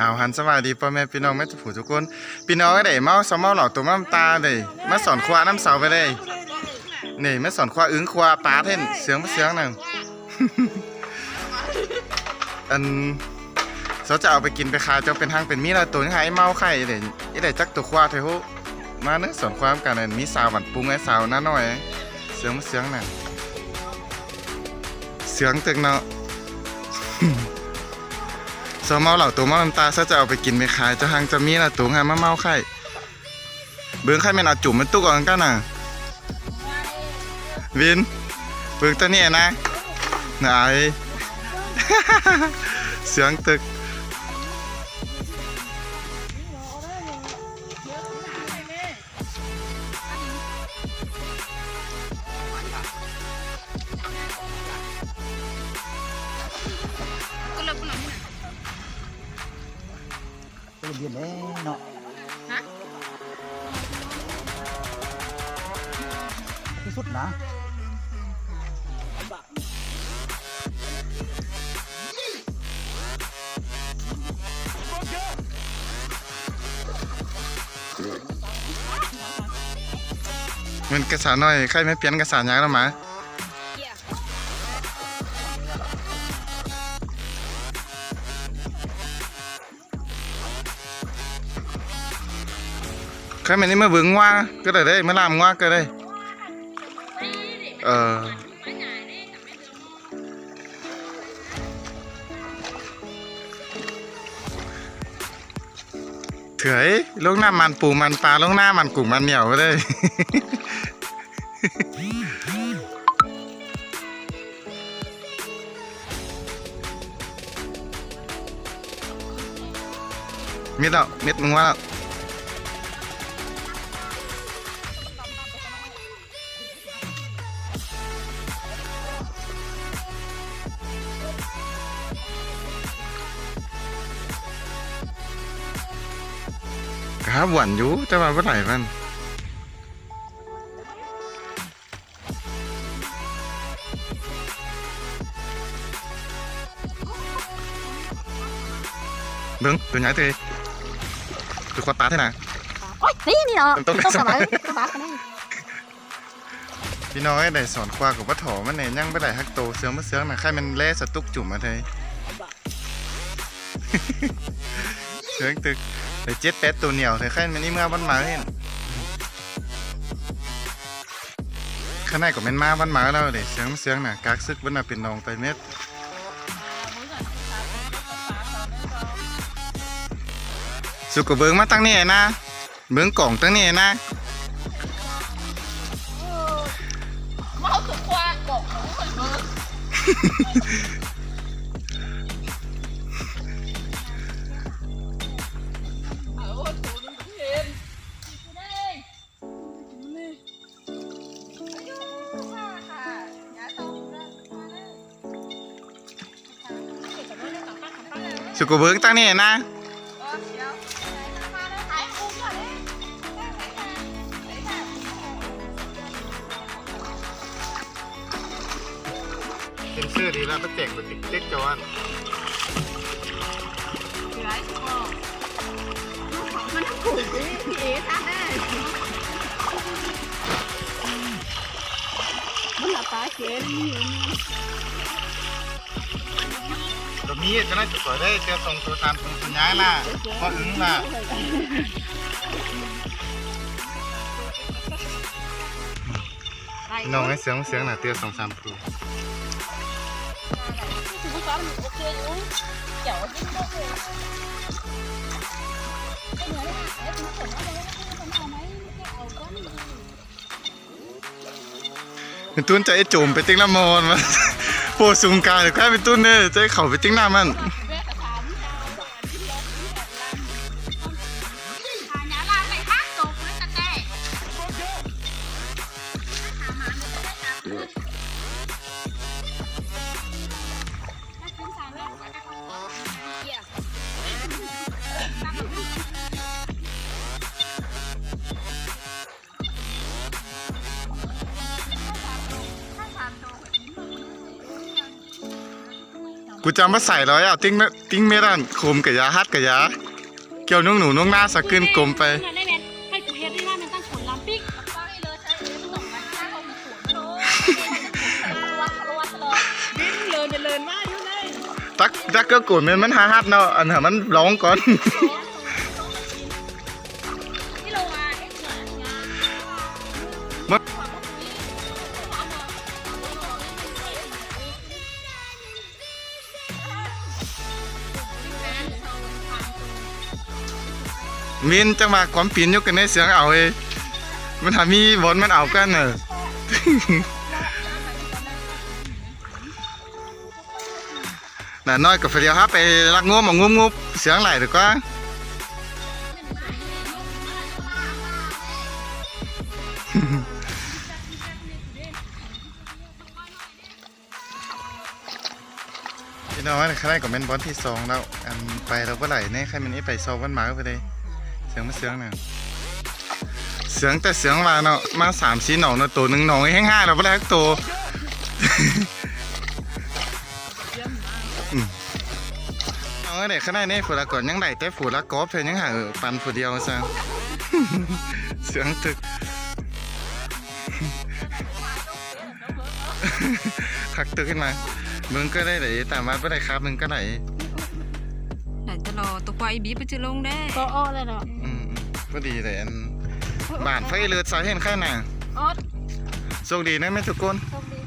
หาวหันสวัสดีพ่อแม่พี่น้องแม่ทุกผู้ทุกคนพี่น้องก็ได้เมาสมเมาหล่าตัวน้ำตาเลยมาสอนควาน้ำเสาไปเลยนี่มาสอนควาอึ้งควาปลาเท่นเสียงบ่เสียงหนึ่งอันเขาจะเอาไปกินไปขาจะเป็นทางเป็นมีละไรตัวนี่ค่ะไอ้เมาไข่เดี๋ยวไอ้ได้จักตัวควาเถอะฮู้มาเนื้อสอนความกันอันมีสาวหวันปรุงไอ้สาวน้าหน้อยเสียงบ่เสียงหนึ่งเสียงตึกเนาะ สาเมาเหล่าตัวเมาน้ำตาซะจะเอาไปกินไปขายเจะหางจะมีละตัวงานมาเมาไข่เบื้องไข่แม่นเอาจุ่มมันตุกออกกันน่ะวินเบื้องตัวนี้นะไหนเสียงตึก เบียนแน่เนาะฮะที่สุดนะมันกระสาหน่อยไข่ไม่เปลี่ยนกระสายางแล้วหมา ใครมันนี่มาเบึงว่าก็ได้ได้มาลามว่าก็ได้ เออเถอยลงหน้ามันปูมันปลาลงหน้ามันกุ้งมันเหนียวก็ได้มิดแล้วมิดมึงว่าแล้ว กะหวันอยู่แต่ว่าเมื่อไหร่มันเบิ้งตัวใหญ่ตัวตัวควาตาเท่าไหร่โอ๊ยนี่นี่เนาะต้องต้องสบายสบายกันได้พี่น้อยได้สอนควากับว่าถอมันเนี่ยยังไม่ได้ฮักโตเสืองมาเสืองนะใครมันเล่สตุกจุ่มมาเทยเสืองตึก เจ็ดแปดตัวเหนียวเธอใครมันนี่เมื่อวันมาเห็นข้างในก็เป็นมาวันมาแล้วเด็เสืองเสืองน่ะกากซึกวันน่ะเป็นนองไตเม็ดสุกกบเบิงมาตั้งนี่นะเบิงกล่องตั้งนี่นะเมาสุดควากเขาเหมือนเบอ สุกกบเบิงตั้งนี่นะเออเดี๋ยวมาเลยขายกุ้งก่อนเลยเป็นเสื้อดีแล้วก็เจ๋งกว่าติ๊กเจ๊กจอนคือไรก็ลูกของมันถูกดิพี่เอ๋ท่าแน่มันหลับตาเขียนนี่ ตัวนี้ก็น่าจะสวยได้เจอทรงตัวตามทรงตัวย้ายน่ะก็อึ้งน่ะน้องให้เสียงเสียงน่ะเตือนสองสามตัวคือผู้ชายมันโอเคอยู่เดี๋ยวยิ่งโอเคก็เหมือนว่าเอ๊ะมันผลอะไรมันทำไมเอาก้อนเป็นตุ้นใจไอ้โจมไปติ้งละมอนมา โปรสูงกาหรือแค่เป็นตุ้นเนี่ยใจเขาไปติ้งหน้ามันแม่กระถางที่เกูกูจำมาใส่ร้อยเอาติ้งเนติ้งเมดันโคมกับยาฮัดกับยาเกี่ยวนุ่งหนูนุ่งหน้าสักขึ้นกลมไปได้แมนให้กูเฮ็ดได้ว่ามันตั้งผลลำปิ๊กป้าให้เลยใช้เองส่งมาข้างของสวนโน้รัวรัวเลยดิ้นเลินเลินมากอยู่เลยตักตักก็โกรธมันมันหาฮัดเนาะอันหามันร้องก่อน มินจังหวะความปีนยกกันในเสียงเอาเอมันทำมีบอลมันเอากันเนอะน่ะน้อยกับเฟรียวฮะไปรักงวมางุบงุบเสียงไหลหรือก็พี่น้องใครก็เป็นบอลที่สองแล้วอันไปเราเมื่อไหร่เนี่ยใครมันนี่ไปโซวันหมาก็ไปเลย เสียงมาเสียงหนึ่งเสียงแต่เสียงมาเนาะมาสามสีหนองเนาะตัวหนึ่งหนองแห้งห้าเราไม่ได้สักตัวเอาเด็กขนาดนี้ฝูละก่อนยังไหลแต่ฝูละกอล์ฟเพนยังหาปันฝูเดียวซะเสียงตึกขักตึกขึ้นมามึงก็ได้ไหลแต่มาไม่ได้ครับมึงก็ไหลไหน จะรอตัวควายบีไปจะลงได้ก็อ้อเลยเนาะอืมพอดีเลยอันบ้านไฟเลือดสาเห็นแค่น่ะออดโชคดีนะแม่ทุกคน โชคดี